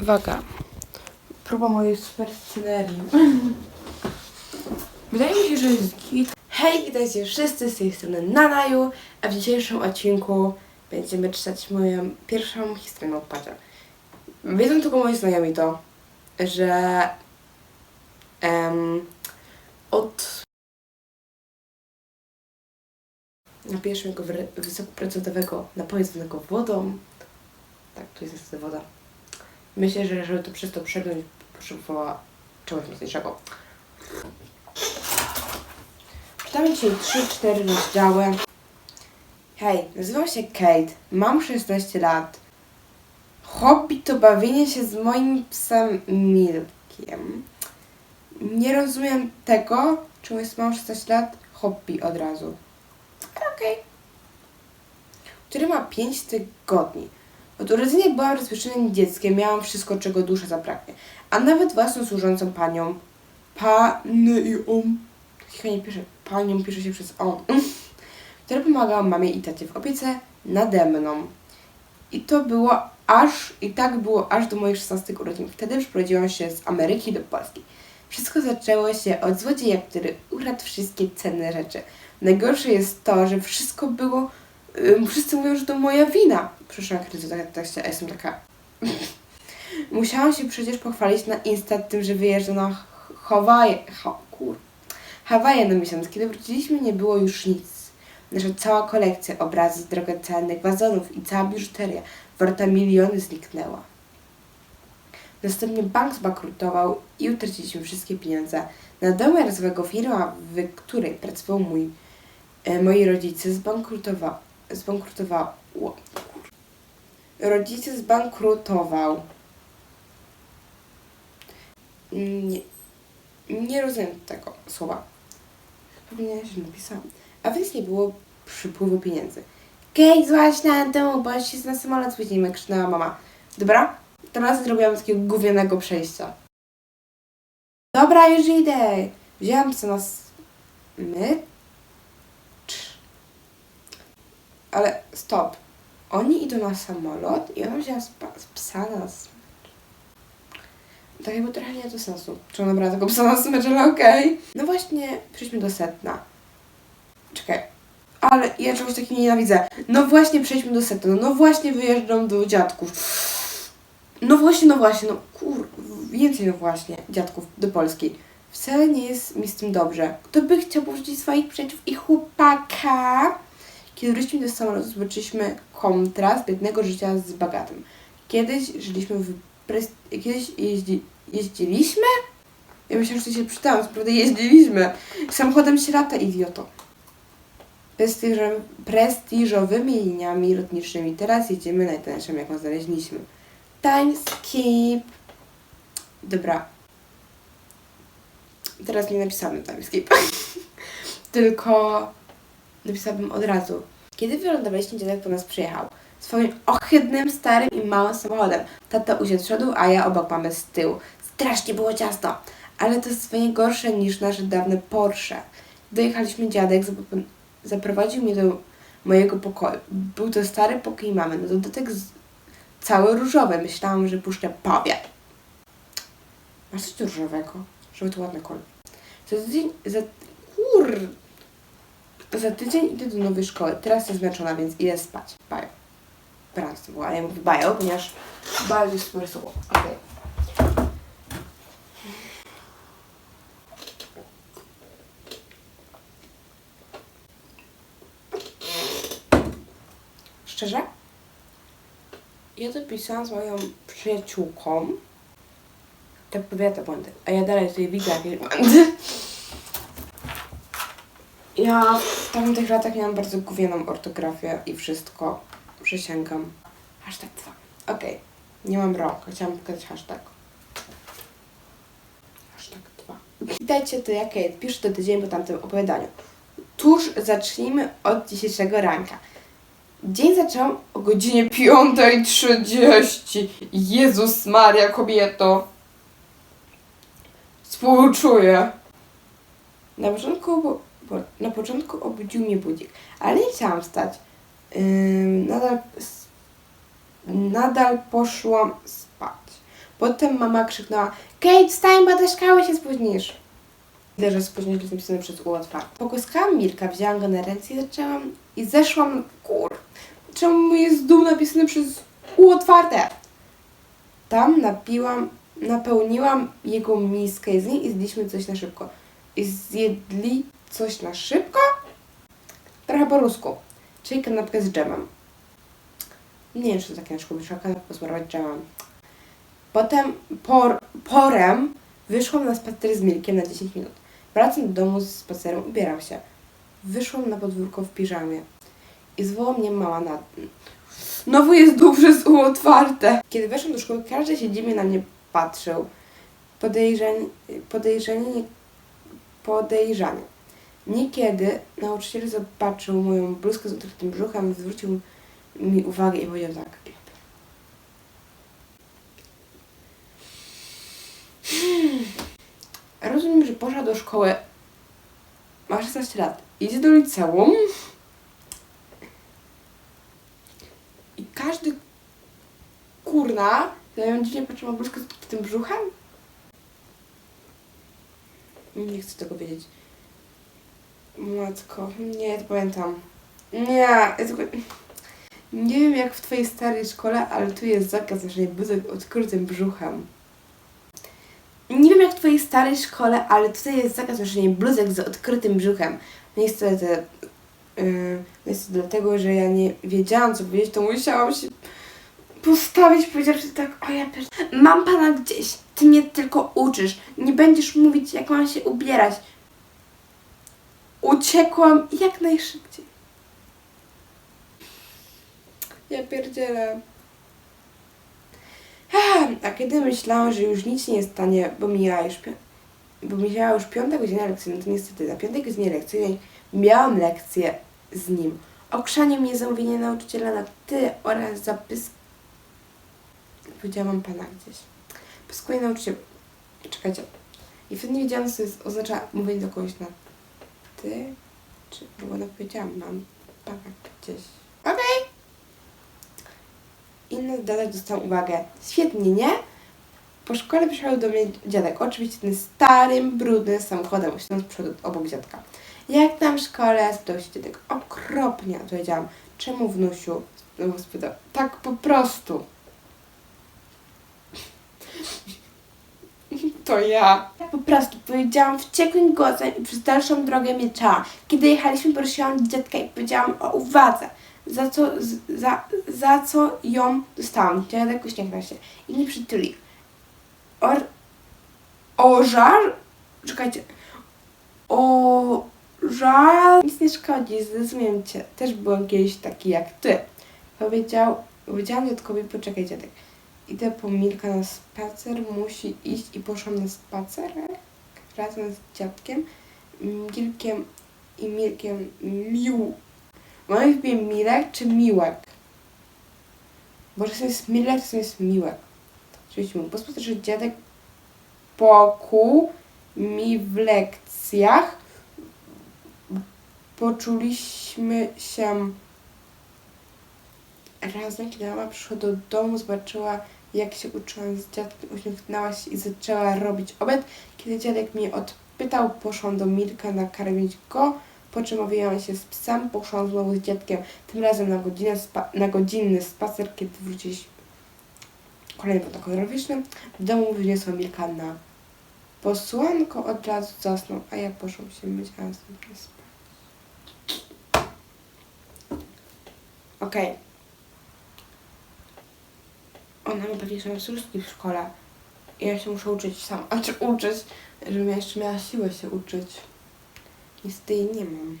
Uwaga. Próba mojej super scenerii. Wydaje mi się, że jest git. Hej, witajcie wszyscy z tej strony Nanaju, a w dzisiejszym odcinku będziemy czytać moją pierwszą historię na odpadzie. Wiedzą tylko moi znajomi to, że em, od napijesz go wysokoprocentowego napoju zwanego wodą. Tak, tu jest niestety woda. Myślę, że żeby to przez to przegnąć, potrzebowała czegoś mocniejszego. Czytamy dzisiaj 3-4 rozdziały. Hej, nazywam się Kate, mam 16 lat. Hobby to bawienie się z moim psem Milkiem. Nie rozumiem tego, czemu jest mam 16 lat, hobby od razu. Okej. Który ma 5 tygodni. Od urodzenia byłam rozpieszczonym dzieckiem, miałam wszystko, czego dusza zapragnie. A nawet własną służącą panią. Panny i on. Chyba nie pisze, panią pisze się przez on. Która pomagała mamie i tacie w opiece nade mną. I to było aż, i tak było aż do moich 16 urodzin. Wtedy przeprowadziłam się z Ameryki do Polski. Wszystko zaczęło się od złodzieja, który ukradł wszystkie cenne rzeczy. Najgorsze jest to, że wszystko było wszyscy mówią, że to moja wina. Przyszłam kryzys tak a jestem taka. Musiałam się przecież pochwalić na Insta tym, że wyjeżdżam na Hawaje. Ha, kur. Hawaje na miesiąc. Kiedy wróciliśmy, nie było już nic. Nasza cała kolekcja obrazów drogocennych wazonów i cała biżuteria warta miliony zniknęła. Następnie bank zbankrutował i utraciliśmy wszystkie pieniądze. Na dołę rozwojowego firma, w której pracował mój, e, moi rodzice, zbankrutowała zbankrutował. Rodzice zbankrutował. Nie, nie rozumiem tego słowa. Powinienem się napisałam. A więc nie było przypływu pieniędzy. Kate, złaź na dół, bo się na samolot spóźnimy, krzycznęła mama. Dobra? Teraz zrobiłam takiego gównianego przejścia. Dobra, już idę. Wzięłam co nas... My? Ale stop. Oni idą na samolot i ona wzięła spa- z psa na s- Tak jakby trochę nie to sensu. Czy ona brała tego psa na smycz, ale okej. No właśnie, przejdźmy do setna. Czekaj. Ale ja czegoś takiego nienawidzę. No właśnie, przejdźmy do setna. No właśnie, wyjeżdżam do dziadków. No właśnie, no właśnie, no kur... Więcej no właśnie, dziadków do Polski. Wcale nie jest mi z tym dobrze. Kto by chciał porzucić swoich przyjaciół i chłopaka? Kiedy wróciliśmy do samolotu, zobaczyliśmy kontrast biednego życia z bogatym. Kiedyś żyliśmy w... Kiedyś jeździ... jeździliśmy? Ja myślałam, że to się przytałam, naprawdę jeździliśmy. Samochodem się lata, idioto. Prestiżo- Prestiżowymi liniami lotniczymi. Teraz jedziemy najtańszą, jaką znaleźliśmy. Time skip. Dobra. Teraz nie napisałam time skip. Tylko napisałabym od razu. Kiedy wylądowaliśmy, dziadek po nas przyjechał. Swoim ohydnym, starym i małym samochodem. Tata usiadł przodu, a ja obok mamy z tyłu. Strasznie było ciasno, ale to jest gorsze niż nasze dawne Porsche. Dojechaliśmy, dziadek zap- zaprowadził mnie do mojego pokoju. Był to stary pokój mamy, na dodatek z... cały różowy. Myślałam, że puszczę powiat. Masz coś różowego? Żeby to ładny kolor. Za tydzień, za... Kur... Za tydzień idę do nowej szkoły. Teraz jestem zmęczona, więc idę spać. Bajo. Brans to było, ale ja mówię bajo, ponieważ jest super słowo. Okej. Szczerze? Ja to pisałam z moją przyjaciółką. Tak powiada błędy. A ja dalej tutaj widzę jakieś błędy. Ja w tamtych latach miałam bardzo gównianą ortografię i wszystko. Przysięgam. Hashtag 2. Okej. Nie mam rąk. Chciałam pokazać hashtag. Hashtag 2. Witajcie, to ja Kate. Piszę to tydzień po tamtym opowiadaniu. Tuż zacznijmy od dzisiejszego ranka. Dzień zacząłem o godzinie 5.30. Jezus Maria, kobieto. Współczuję. Na początku, na początku obudził mnie budzik, ale nie chciałam wstać. Ym, nadal, nadal poszłam spać. Potem mama krzyknęła Kate, wstań, bo do szkoły się spóźnisz. Widzę, że spóźnienie jest napisane przez U otwarte. Pogłaskałam Milka, wzięłam go na ręce i zaczęłam... I zeszłam... Kur... Czemu jest dół napisany przez U otwarte? Tam napiłam... Napełniłam jego miskę z niej i zjedliśmy coś na szybko. I zjedli coś na szybko? Trochę po rusku. Czyli kanapkę z dżemem. Nie wiem, czy to takie na szkół kanapkę posmarować dżemem. Potem por, porem wyszłam na spacer z Milkiem na 10 minut. Wracam do domu z spaceru, ubieram się. Wyszłam na podwórko w piżamie. I zwołała mnie mama na... Znowu jest przez U otwarte. Kiedy weszłam do szkoły, każdy się dziwnie na mnie patrzył. Podejrzanie, podejrzanie, nie- podejrzanie. Niekiedy nauczyciel zobaczył moją bluzkę z otwartym brzuchem, zwrócił mi uwagę i powiedział tak. Hmm. Rozumiem, że poszła do szkoły. Ma 16 lat. Idzie do liceum. I każdy kurna, ja ją dziwnie patrzyła na bluzkę z otwartym brzuchem. Nie chcę tego wiedzieć. Matko, nie, pamiętam. Nie. Nie wiem jak w twojej starej szkole, ale tu jest zakaz noszenia bluzek odkrytym brzuchem. Nie wiem jak w twojej starej szkole, ale tutaj jest zakaz noszenia bluzek z odkrytym brzuchem. Niestety, yy, niestety dlatego, że ja nie wiedziałam co powiedzieć, to musiałam się postawić, powiedziawszy tak, o ja pier... Mam pana gdzieś, ty mnie tylko uczysz, nie będziesz mówić jak mam się ubierać. Uciekłam jak najszybciej. Ja pierdzielę. A kiedy myślałam, że już nic nie stanie, bo mijała już, bo mijała już piąta godzina lekcyjna, to niestety na piątej godzinie lekcyjnej miałam lekcję z nim. Okrzanie mnie zamówienie nauczyciela na ty oraz zapis... Powiedziałam pana gdzieś. Pyskuje nauczyciel... Czekajcie. I wtedy nie wiedziałam, co jest, oznacza mówienie do kogoś na ty, czy... Bo ona powiedziała, mam pana gdzieś. Okej. Inny dodatek dostał uwagę. Świetnie, nie? Po szkole przyjechał do mnie dziadek. Oczywiście ten starym, brudnym samochodem, usiadł z przodu obok dziadka. Jak tam w szkole? Spytał się dziadek. Okropnie, odpowiedziałam. Czemu wnusiu? Spytał. Tak po prostu. To ja. Tak po prostu powiedziałam wściekłym głosem i przez dalszą drogę milczałam. Kiedy jechaliśmy, prosiłam dziadka i powiedziałam o uwadze. Za co, za, za co ją dostałam. Dziadek uśmiechnął się i nie przytuli. Or, ożar? Czekajcie. O, żal. Nic nie szkodzi, zrozumiem cię. Też byłem kiedyś taki jak ty. Powiedział, powiedziałam dziadkowi, poczekaj dziadek. Idę po Milka na spacer, musi iść i poszłam na spacerek razem z dziadkiem, Milkiem i Milkiem Mił. Mamy chyba Milek czy Miłek? Bo czasem jest Milek, czasem jest Miłek. Oczywiście mu posłuchaj, że dziadek pokuł mi w lekcjach. Poczuliśmy się razem, kiedy mama przyszła do domu, zobaczyła jak się uczyłam z dziadkiem, uśmiechnęła się i zaczęła robić obiad. Kiedy dziadek mnie odpytał, poszłam do Milka nakarmić go, po czym owijałam się z psem, poszłam znowu z dziadkiem, tym razem na, godzinę na godzinny spacer, kiedy wróciliśmy kolejny protokół graficzny. W domu wyniosłam Milka na posłanko, od razu zasnął, a ja poszłam się myć, a następnie spać. Okej. Ona ma pewnie same służki w szkole. I ja się muszę uczyć sama. A czy uczyć, żebym ja jeszcze miała siłę się uczyć. Niestety jej nie mam.